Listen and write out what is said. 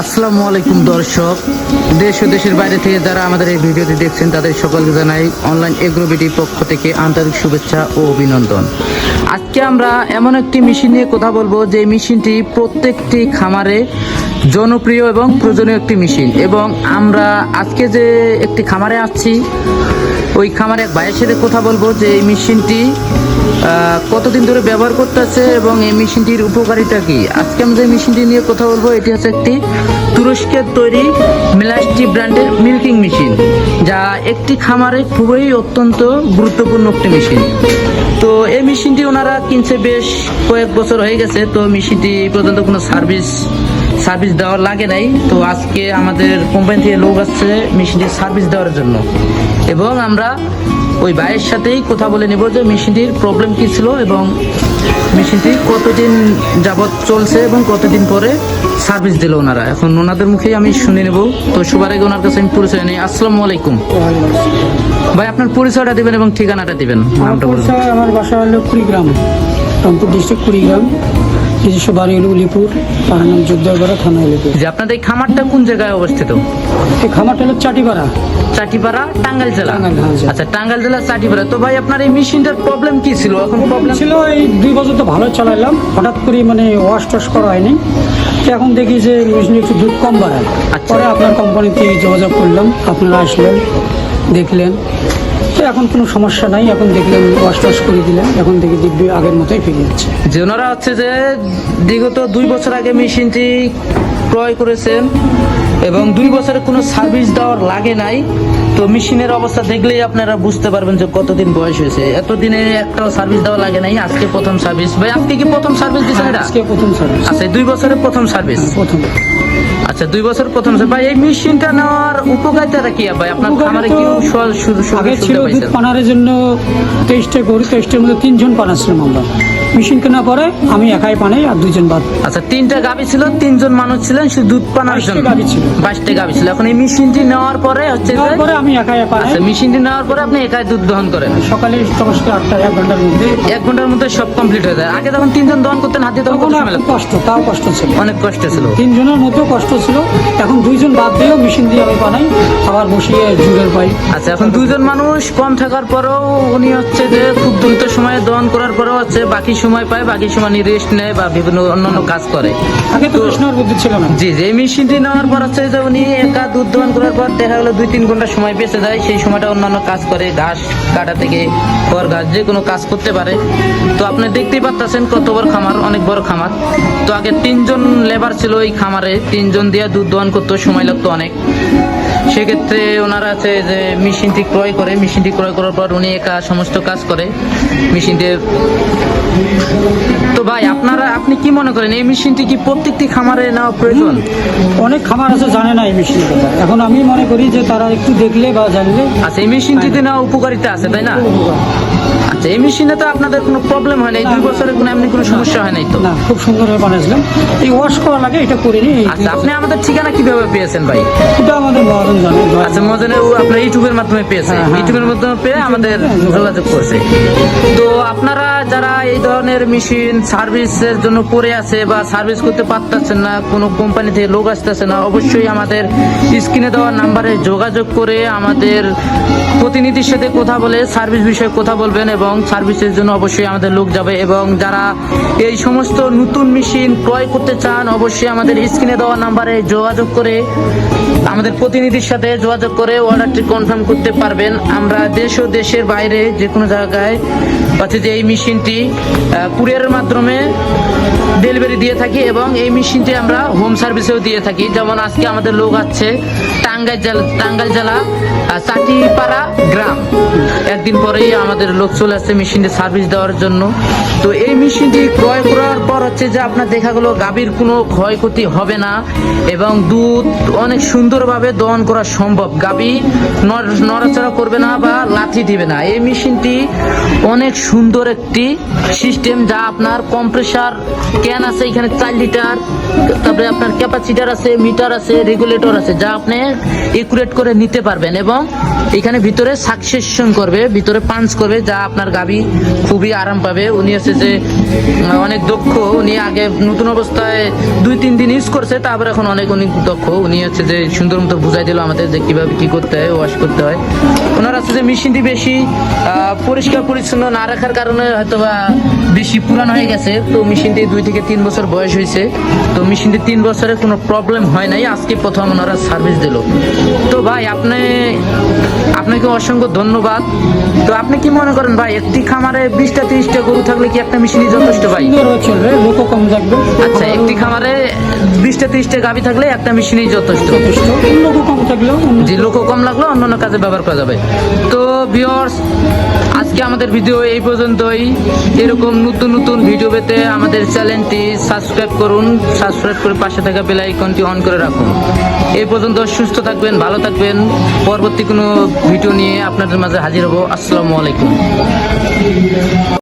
আসসালামু আলাইকুম দর্শক। দেশ ও দেশের বাইরে থেকে যারা আমাদের এই ভিডিওটি দেখছেন, তাদের সকলকে জানাই অনলাইন এগ্রোবিটির পক্ষ থেকে আন্তরিক শুভেচ্ছা ও অভিনন্দন। আজকে আমরা এমন একটি মেশিন নিয়ে কথা বলব, যে মেশিনটি প্রত্যেকটি খামারে জনপ্রিয় এবং প্রয়োজনীয় একটি মেশিন। এবং আমরা আজকে যে একটি খামারে আসছি, ওই খামারে ভাইয়ের সাথে কথা বলব যে এই মেশিনটি কতদিন ধরে ব্যবহার করতেছে এবং এই মেশিনটির উপকারিতা কি? আজকে আমরা যে মেশিনটি নিয়ে কথা বলব, এটি হচ্ছে একটি তুরস্কের তৈরি মিলাস্টি ব্র্যান্ডের মিল্কিং মেশিন, যা একটি খামারে খুবই অত্যন্ত গুরুত্বপূর্ণ একটি মেশিন। তো এই মেশিনটি ওনারা কিনছে বেশ কয়েক বছর হয়ে গেছে, তো মেশিনটি পর্যন্ত কোনো সার্ভিস সার্ভিস দেওয়ার লাগে নাই। তো আজকে আমাদের কোম্পানি থেকে লোক আসছে মেশিনটির সার্ভিস দেওয়ার জন্য। এবং আমরা ওই ভাইয়ের সাথেই কথা বলে নেব যে মেশিনটির প্রবলেম কি ছিল এবং মেশিনটি কতদিন যাবৎ চলছে এবং কতদিন পরে সার্ভিস দিল ওনারা। এখন ওনাদের মুখেই আমি শুনে নেব। তো সবার আগে ওনার কাছে আমি পরিচয় নেই। আসসালামু আলাইকুম। ভাই আপনার পরিচয়টা দিবেন এবং ঠিকানাটা দিবেন। নামটা বলুন। আমার বাসা হলো কুড়িগ্রাম রংপুর ডিস্ট্রিক্ট কুড়িগ্রাম নিজস্ব বাড়ি হলো উলিপুর পাড়ার নাম যোদ্ধারপাড়া থানা উলিপুর। যে আপনাদের এই খামারটা কোন জায়গায় অবস্থিত? এই খামারটা হলো চাটিপাড়া। চাটিপাড়া টাঙ্গাইল জেলা হ্যাঁ, জি। আচ্ছা টাঙ্গাইল জেলা চাটিপাড়া। তো ভাই আপনার এই মেশিনটার প্রবলেম কি ছিল? এখন প্রবলেম ছিল এই দুই বছর তো ভালো চালাইলাম। হঠাৎ করে মানে ওয়াশ টস করা হয়নি। এখন দেখি যে মেশিনে একটু দুধ কম বাড়ায়। আচ্ছা। পরে আপনার কোম্পানিতে যোগাযোগ করলাম। আপনারা আসলেন দেখলেন। তো এখন কোনো সমস্যা নাই। এখন দেখলেন ওয়াশ টস করে দিলেন। এখন দেখি দিব্যি আগের মতোই ফিরে যাচ্ছে যে ওনারা হচ্ছে যে বিগত দুই বছর আগে মেশিনটি ক্রয় করেছেন এবং দুই বছরে কোনো সার্ভিস দেওয়ার লাগে নাই। তো মেশিনের অবস্থা দেখলেই আপনারা বুঝতে পারবেন যে কতদিন বয়স হয়েছে। এতদিনে একটাও সার্ভিস দেওয়া লাগে নাই আজকে প্রথম সার্ভিস ভাই আজকে কি প্রথম সার্ভিস দিচ্ছেন এটা? আজকে প্রথম সার্ভিস আচ্ছা দুই বছরের প্রথম সার্ভিস প্রথম। আচ্ছা দুই বছর প্রথম। ভাই এই মেশিনটা নেওয়ার উপকারিতাটা কি? ভাই আপনার খামারে কি সু- সু- আগে ছিল দুধ? পানারের জন্য তেইশটা গরু তেইশটার মধ্যে তিনজন পানাচ্ছিলাম আমরা। মেশিন কেনার পরে আমি একাই পানাই আর দুজন বাদ। আচ্ছা তিনটা গাবি ছিল তিনজন মানুষ ছিলেন শুধু দুধ পানার জন্য। গাভী ছিল। বাইশটা গাবি ছিল। এখন এই মেশিনটি নেওয়ার পরে হচ্ছে তারপরে আমি একাই পানাই আচ্ছা মেশিনটি নেওয়ার পরে আপনি একাই দুধ দহন করেন। সকালে দশটা আটটা এক ঘণ্টার মধ্যে। এক ঘণ্টার মধ্যে সব কমপ্লিট হয়ে যায়। আগে যখন তিনজন দহন করতেন হাতে তখন? কষ্ট তাও কষ্ট ছিল। অনেক কষ্ট ছিল। তিনজনের মধ্যেও কষ্ট ছিল। এখন দুইজন বাদ দিয়েও মেশিন দিয়ে আমি বানাই আবার বসিয়ে জুড়ের পাই। আচ্ছা এখন দুজন মানুষ কম থাকার পরেও উনি হচ্ছে যে খুব দ্রুত সময়ে দহন করার পরেও হচ্ছে বাকি সময় পায় বাকি সময় রেস্ট নেয় বা বিভিন্ন অন্যান্য কাজ করে। আগে তো কৃষ্ণর বুদ্ধি ছিল না। জি যে মেশিনটি নেওয়ার পর হচ্ছে যে উনি একা দুধ দহন করার পর দেখা গেলো দুই তিন ঘণ্টা সময় বেঁচে যায় সেই সময়টা অন্যান্য কাজ করে ঘাস কাটা থেকে খড় ঘাস যে কোনো কাজ করতে পারে। তো আপনি দেখতেই পাচ্ছেন কত বড় খামার অনেক বড় খামার। তো আগে তিনজন লেবার ছিল ওই খামারে তিনজন দিয়ে দুধ দহন করতে সময় লাগতো অনেক। সেক্ষেত্রে ওনারা আছে যে মেশিনটি ক্রয় করে মেশিনটি ক্রয় করার পর উনি একা সমস্ত কাজ করে মেশিনটি। তো ভাই আপনারা আপনি কি মনে করেন এই মেশিনটি কি প্রত্যেকটি খামারে নেওয়া প্রয়োজন? অনেক খামার আছে জানে না এই মেশিনের কথা। এখন আমি মনে করি যে তারা একটু দেখলে বা জানলে আচ্ছা এই মেশিনটিতে নেওয়া উপকারিতা আছে তাই না? আচ্ছা এই মেশিনে তো আপনাদের কোনো প্রবলেম হয় নাই দুই বছরে কোনো এমনি কোনো সমস্যা হয় নাই তো? না খুব সুন্দরভাবে বানাইছিলাম এই ওয়াশ করা লাগে এটা করিনি এই আচ্ছা আপনি আমাদের ঠিকানা কীভাবে পেয়েছেন ভাই? এটা আমাদের আচ্ছা মজনে ও আপনার ইউটিউবের মাধ্যমে পেয়েছে। হ্যাঁ, হ্যাঁ। ইউটিউবের মাধ্যমে পেয়ে আমাদের যোগাযোগ করছে। তো আপনারা যারা এই ধরনের মেশিন সার্ভিসের জন্য পড়ে আছে বা সার্ভিস করতে পারতেছেন না কোনো কোম্পানি থেকে লোক আসতেছে না অবশ্যই আমাদের স্ক্রিনে দেওয়া নাম্বারে যোগাযোগ করে আমাদের প্রতিনিধির সাথে কথা বলে সার্ভিস বিষয়ে কথা বলবেন এবং সার্ভিসের জন্য অবশ্যই আমাদের লোক যাবে এবং যারা এই সমস্ত নতুন মেশিন ক্রয় করতে চান অবশ্যই আমাদের স্ক্রিনে দেওয়া নাম্বারে যোগাযোগ করে আমাদের প্রতিনিধির সাথে যোগাযোগ করে অর্ডারটি কনফার্ম করতে পারবেন। আমরা দেশ ও দেশের বাইরে যে কোনো জায়গায় হচ্ছে যে এই মেশিনটি কুরিয়ারের মাধ্যমে ডেলিভারি দিয়ে থাকি এবং এই মেশিনটি আমরা হোম সার্ভিসেও দিয়ে থাকি। যেমন আজকে আমাদের লোক আছে টাঙ্গাইল জেলা টাঙ্গাইল জেলা চাটিপাড়া গ্রাম। একদিন পরেই আমাদের লোক চলে আসছে মেশিনটি সার্ভিস দেওয়ার জন্য। তো এই মেশিনটি ক্রয় করার পর হচ্ছে যে আপনার দেখা গেলো গাভীর কোনো ক্ষয়ক্ষতি হবে না এবং দুধ অনেক সুন্দরভাবে দহন করা সম্ভব। গাবি নড়াচড়া করবে না বা লাথি দিবে না। এই মেশিনটি অনেক সুন্দর একটি সিস্টেম যা আপনার কম্প্রেসার ক্যান আছে, এখানে চার লিটার, তারপরে আপনার ক্যাপাসিটার আছে, মিটার আছে, রেগুলেটর আছে, যা আপনি একুরেট করে নিতে পারবেন এবং এখানে ভিতরে সাকসেশন করবে, ভিতরে পাঞ্চ করবে, যা আপনার গাবি খুবই আরাম পাবে। উনি হচ্ছে যে অনেক দক্ষ। উনি আগে নতুন অবস্থায় দুই, তিন দিন ইউজ করছে, তারপরে এখন অনেক অনেক দক্ষ। উনি হচ্ছে যে সুন্দর মতো বুঝাই দিল আমাদের যে কীভাবে কী করতে হয় ওয়াশ করতে হয়। ওনারা হচ্ছে যে মেশিনটি বেশি পরিষ্কার, পরিচ্ছন্ন না রাখার কারণে হয়তো বা বেশি পুরান হয়ে গেছে। তো মেশিনটি দুই থেকে তিন বছর বয়স হয়েছে। তো মেশিনটি তিন বছরে কোনো প্রবলেম হয় নাই। আজকে প্রথম ওনারা সার্ভিস দিল। তো ভাই, আপনি আপনাকে অসংখ্য ধন্যবাদ। তো আপনি কি মনে করেন ভাই একটি খামারে বিশটা তিরিশটা গরু থাকলে কি একটা মেশিনই যথেষ্ট ভাই? কম থাকবে। আচ্ছা একটি খামারে বিশটা তিরিশটা গাভি থাকলে একটা মেশিনই যথেষ্ট। লোকও কম থাকলেও অন্য- যে লোকও কম লাগল অন্যান্য কাজে ব্যবহার করা যাবে। তো ভিউয়ার্স আজকে আমাদের ভিডিও এই পর্যন্তই। এরকম নতুন নতুন ভিডিও পেতে আমাদের চ্যানেলটি সাবস্ক্রাইব করুন। সাবস্ক্রাইব করে পাশে থাকা বেল আইকনটি অন করে রাখুন। এই পর্যন্ত সুস্থ থাকবেন ভালো থাকবেন। পরবর্তী কোনো ভিডিও নিয়ে আপনাদের মাঝে হাজির হব। আসসালামু আলাইকুম।